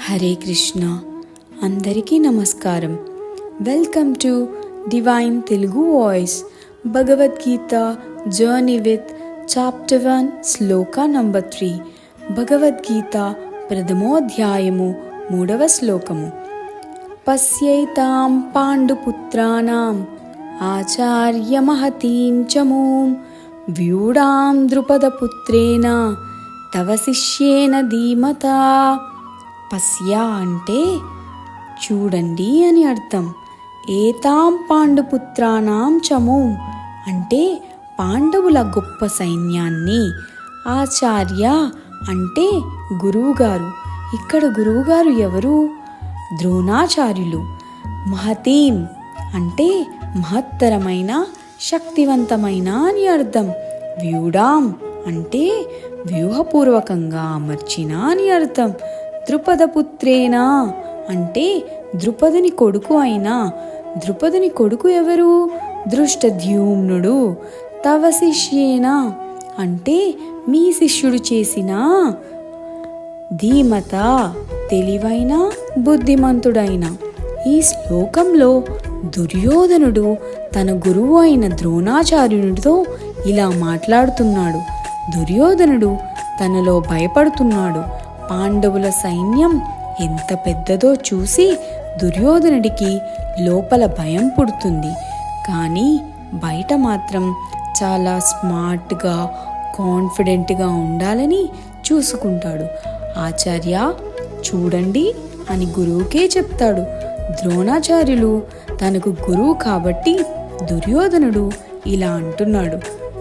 హరే కృష్ణ. అందరికీ నమస్కారం. Welcome to divine Telugu voice Bhagavad Gita journey with chapter one shloka number three Bhagavad Gita ప్రథమోధ్యాయము మూడవ శ్లోకము. పశ్యైతాం పాండుపుత్రాణం ఆచార్యమహతీం చమూం వ్యూఢాం ద్రుపదపుత్రేణ తవ శిష్యేన ధీమతా. పస్యా అంటే చూడండి అని అర్థం. ఏతాం పాండుపుత్రానాం చమో అంటే పాండవుల గొప్ప సైన్యాన్ని. ఆచార్య అంటే గురువుగారు. ఇక్కడ గురువుగారు ఎవరు? ద్రోణాచార్యులు. మహతీం అంటే మహత్తరమైన శక్తివంతమైన అని అర్థం. వ్యూడాం అంటే వ్యూహపూర్వకంగా అమర్చిన అని అర్థం. ద్రుపదపుత్రేనా? అంటే ద్రుపదుని కొడుకు అయిన. ద్రుపదుని కొడుకు ఎవరు? దృష్టద్యుమ్నుడు. తవ శిష్యేనా? అంటే మీ శిష్యుడు చేసిన ధీమత తెలివైన బుద్ధిమంతుడైన. ఈ శ్లోకంలో దుర్యోధనుడు తన గురువు అయిన ద్రోణాచార్యునితో ఇలా మాట్లాడుతున్నాడు. దుర్యోధనుడు తనలో భయపడుతున్నాడు. పాండవుల సైన్యం ఎంత పెద్దదో చూసి దుర్యోధనుడికి లోపల భయం పుడుతుంది. కానీ బయట మాత్రం చాలా స్మార్ట్గా కాన్ఫిడెంట్గా ఉండాలని చూసుకుంటాడు. ఆచార్య చూడండి అని గురువుకే చెప్తాడు. ద్రోణాచార్యులు తనకు గురువు కాబట్టి దుర్యోధనుడు ఇలా అంటున్నాడు.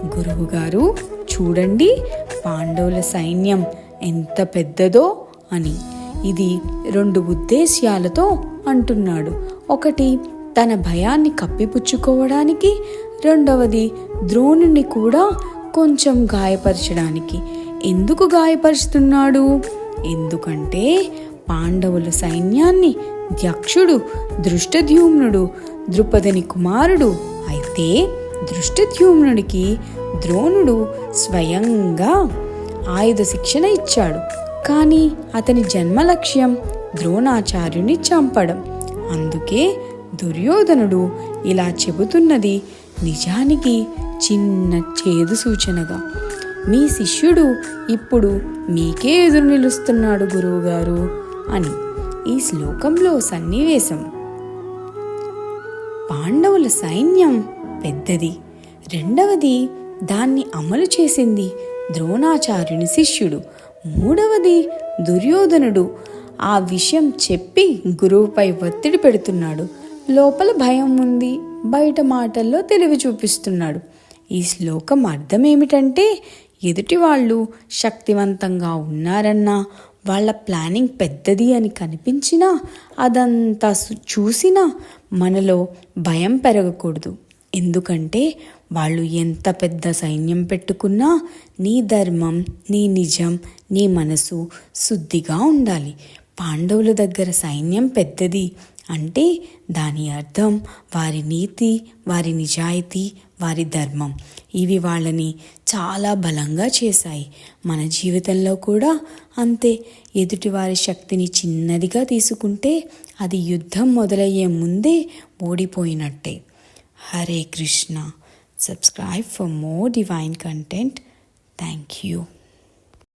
గురువుగారు చూడండి పాండవుల సైన్యం ఎంత పెద్దదో అని. ఇది రెండు ఉద్దేశ్యాలతో అంటున్నాడు. ఒకటి తన భయాన్ని కప్పిపుచ్చుకోవడానికి. రెండవది ద్రోణుని కూడా కొంచెం గాయపరచడానికి. ఎందుకు గాయపరుస్తున్నాడు? ఎందుకంటే పాండవుల సైన్యాన్ని యక్షుడు దృష్టద్యుమ్నుడు ద్రుపదని కుమారుడు అయితే దృష్టద్యుమ్నుడికి ద్రోణుడు స్వయంగా ఆయుధ శిక్షణ ఇచ్చాడు. కానీ అతని జన్మ లక్ష్యం ద్రోణాచార్యుని చంపడం. అందుకే దుర్యోధనుడు ఇలా చెబుతున్నది నిజానికి చిన్న చేదు సూచనగా. మీ శిష్యుడు ఇప్పుడు మీకే ఎదురు నిలుస్తున్నాడు గురువుగారు అని ఈ శ్లోకంలో సన్నివేశం. పాండవుల సైన్యం పెద్దది. రెండవది దాన్ని అమలు చేసింది ద్రోణాచార్యుని శిష్యుడు. మూడవది దుర్యోధనుడు. ఆ విషయం చెప్పి గురువుపై ఒత్తిడి పెడుతున్నాడు. లోపల భయం ఉంది. బయట మాటల్లో తెలివి చూపిస్తున్నాడు. ఈ శ్లోకం అర్థం ఏమిటంటే ఎదుటి వాళ్ళు శక్తివంతంగా ఉన్నారన్నా వాళ్ళ ప్లానింగ్ పెద్దది అని కనిపించినా అదంతా చూసినా మనలో భయం పెరగకూడదు. ఎందుకంటే వాళ్ళు ఎంత పెద్ద సైన్యం పెట్టుకున్నా నీ ధర్మం నీ నిజం నీ మనసు శుద్ధిగా ఉండాలి. పాండవుల దగ్గర సైన్యం పెద్దది అంటే దాని అర్థం వారి నీతి వారి నిజాయితీ వారి ధర్మం. ఇవి వాళ్ళని చాలా బలంగా చేశాయి. మన జీవితంలో కూడా అంతే. ఎదుటి వారి శక్తిని చిన్నదిగా తీసుకుంటే అది యుద్ధం మొదలయ్యే ముందే ఓడిపోయినట్టే. Hare Krishna. Subscribe for more divine content. Thank you.